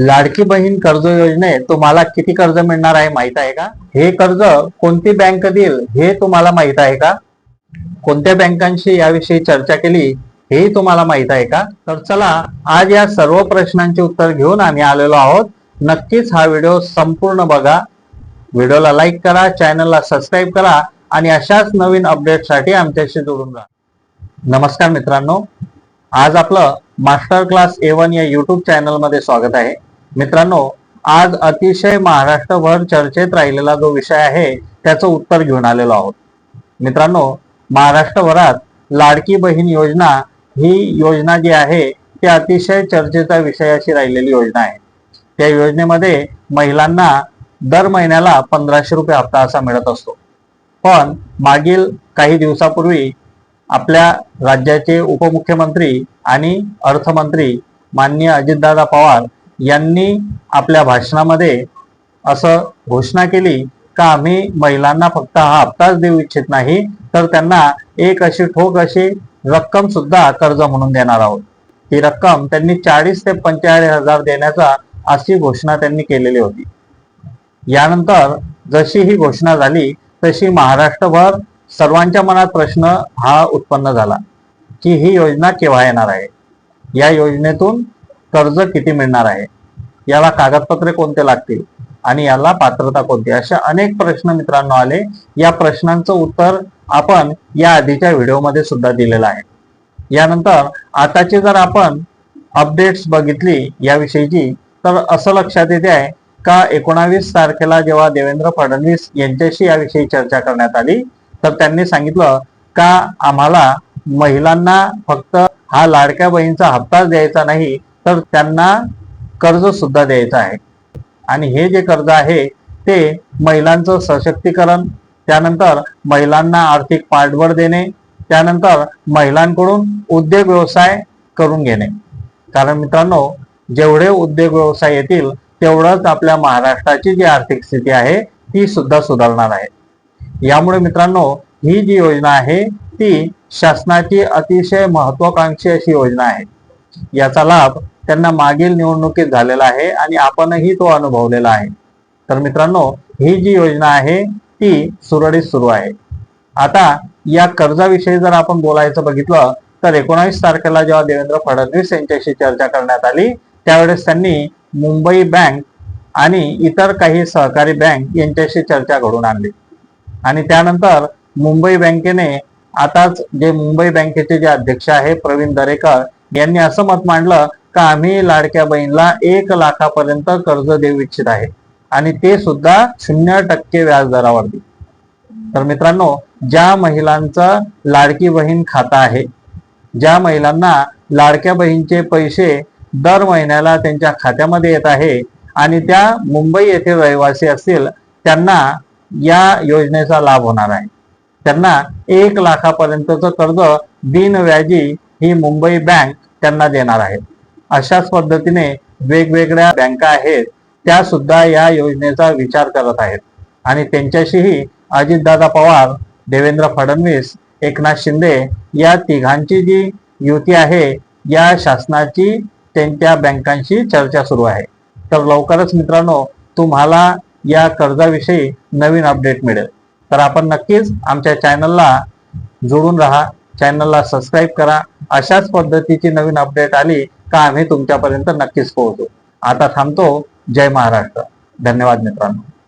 लाडकी बहीण कर्ज योजनेत तुम्हाला किती कर्ज मिळणार आहे माहीत आहे का? हे कर्ज कोणती बँक देईल हे तुम्हाला माहीत आहे का? कोणत्या बँकांशी याविषयी चर्चा केली हेही तुम्हाला माहीत आहे का? तर चला आज या सर्व प्रश्नांची उत्तर घेऊन आम्ही आलेलो आहोत. नक्कीच हा व्हिडिओ संपूर्ण बघा. व्हिडिओला लाईक करा चॅनलला सबस्क्राईब करा आणि अशाच नवीन अपडेटसाठी आमच्याशी जोडून राहा. नमस्कार मित्रांनो. आज आपलं मास्टर क्लास ए वन या युट्यूब चॅनलमध्ये स्वागत आहे. मित्रांनो आज अतिशय महाराष्ट्रभर चर्चेत राहिलेला जो विषय आहे त्याचं उत्तर घेऊन आलेलो आहोत. मित्रांनो महाराष्ट्रभरात लाडकी बहीण योजना ही योजना जी आहे ती अतिशय चर्चेचा विषय अशी राहिलेली योजना आहे. त्या योजनेमध्ये महिलांना दर महिन्याला पंधराशे रुपये हप्ता असा मिळत असतो. पण मागील काही दिवसापूर्वी आपल्या राज्याचे उपमुख्यमंत्री आणि अर्थमंत्री माननीय अजितदादा पवार यांनी आपल्या भाषणामध्ये असं घोषणा केली का आम्ही महिलांना फक्त हा हप्ताच देऊ इच्छित नाही तर त्यांना एक अशी ठोक अशी रक्कम सुद्धा कर्ज म्हणून देणार आहोत. ही रक्कम त्यांनी चाळीस ते पंचेचाळीस हजार देण्याचा अशी घोषणा त्यांनी केलेली होती. यानंतर जशी ही घोषणा झाली तशी महाराष्ट्रभर सर्वांच्या मनात प्रश्न हा उत्पन्न झाला की ही योजना केव्हा येणार आहे? या योजनेतून कर्ज किती मिळणार आहे? याला कागदपत्रे कोणते लागतील आणि याला पात्रता कोणती? अशा अनेक प्रश्न मित्रांनो आले. या प्रश्नांचं उत्तर आपण या आधीच्या व्हिडिओमध्ये सुद्धा दिलेलं आहे. यानंतर आताची जर आपण अपडेट्स बघितली याविषयीची तर असं लक्षात येते आहे का एकोणावीस तारखेला जेव्हा देवेंद्र फडणवीस यांच्याशी याविषयी चर्चा करण्यात आली तर त्यांनी सांगितलं का आम्हाला महिलांना फक्त हा लाडक्या बहीणचा हप्ताच द्यायचा नाही तर त्यांना कर्ज सुद्धा द्यायचं आहे. आणि हे जे कर्ज आहे ते महिलांचं सशक्तीकरण त्यानंतर महिलांना आर्थिक पाठबळ देणे त्यानंतर महिलांकडून उद्योग व्यवसाय करून घेणे. कारण मित्रांनो जेवढे उद्योग व्यवसाय येतील तेवढंच आपल्या महाराष्ट्राची जी आर्थिक स्थिती आहे ती सुद्धा सुधारणार आहे. यामुळे मित्रांनो ही जी योजना आहे ती शासनाची अतिशय महत्वाकांक्षी अशी योजना आहे. याचा लाभ त्यांना मागील निवडणुकीत झालेला आहे आणि आपणही तो अनुभवलेला आहे. तर मित्रांनो ही जी योजना आहे ती सुरळीत सुरू आहे. आता या कर्जाविषयी जर आपण बोलायचं बघितलं तर एकोणावीस तारखेला जेव्हा देवेंद्र फडणवीस यांच्याशी चर्चा करण्यात आली त्यावेळेस त्यांनी मुंबई बँक आणि इतर काही सहकारी बँक यांच्याशी चर्चा घडून आणली. आणि त्यानंतर मुंबई बँकेने आताच जे मुंबई बँकेचे जे अध्यक्ष आहे प्रवीण दरेकर यांनी असं मत मांडलं का आम्ही लाडक्या बहिणीला एक लाखापर्यंत कर्ज देऊ इच्छित आहे. आणि ते सुद्धा शून्य टक्के व्याजदरावरती. तर मित्रांनो ज्या महिलांचं लाडकी बहीण खातं आहे ज्या महिलांना लाडक्या बहीणचे पैसे दर महिन्याला त्यांच्या खात्यामध्ये येत आहे आणि त्या मुंबई येथे रहिवासी असतील त्यांना या योजनेचा लाभ होणार आहे. त्यांना एक लाखापर्यंतचं कर्ज बिनव्याजी ही मुंबई बँक त्यांना देणार आहे. अशाच पद्धतीने वेगवेगळ्या बँका आहेत त्या सुद्धा या योजनेचा विचार करत आहेत. आणि त्यांच्याशीही अजितदादा पवार देवेंद्र फडणवीस एकनाथ शिंदे या तिघांची जी युती आहे या शासनाची त्यांच्या बँकांशी चर्चा सुरू आहे. तर लवकरच मित्रांनो तुम्हाला या कर्जाविषयी नवीन अपडेट मिळेल. तर आपण नक्कीच आमच्या चॅनलला जोडून राहा चॅनलला सबस्क्राईब करा. अशाच पद्धतीची नवीन अपडेट आली का आम्ही तुमच्यापर्यंत नक्कीच पोहोचू. आता थांबतो. जय महाराष्ट्र. धन्यवाद मित्रांनो.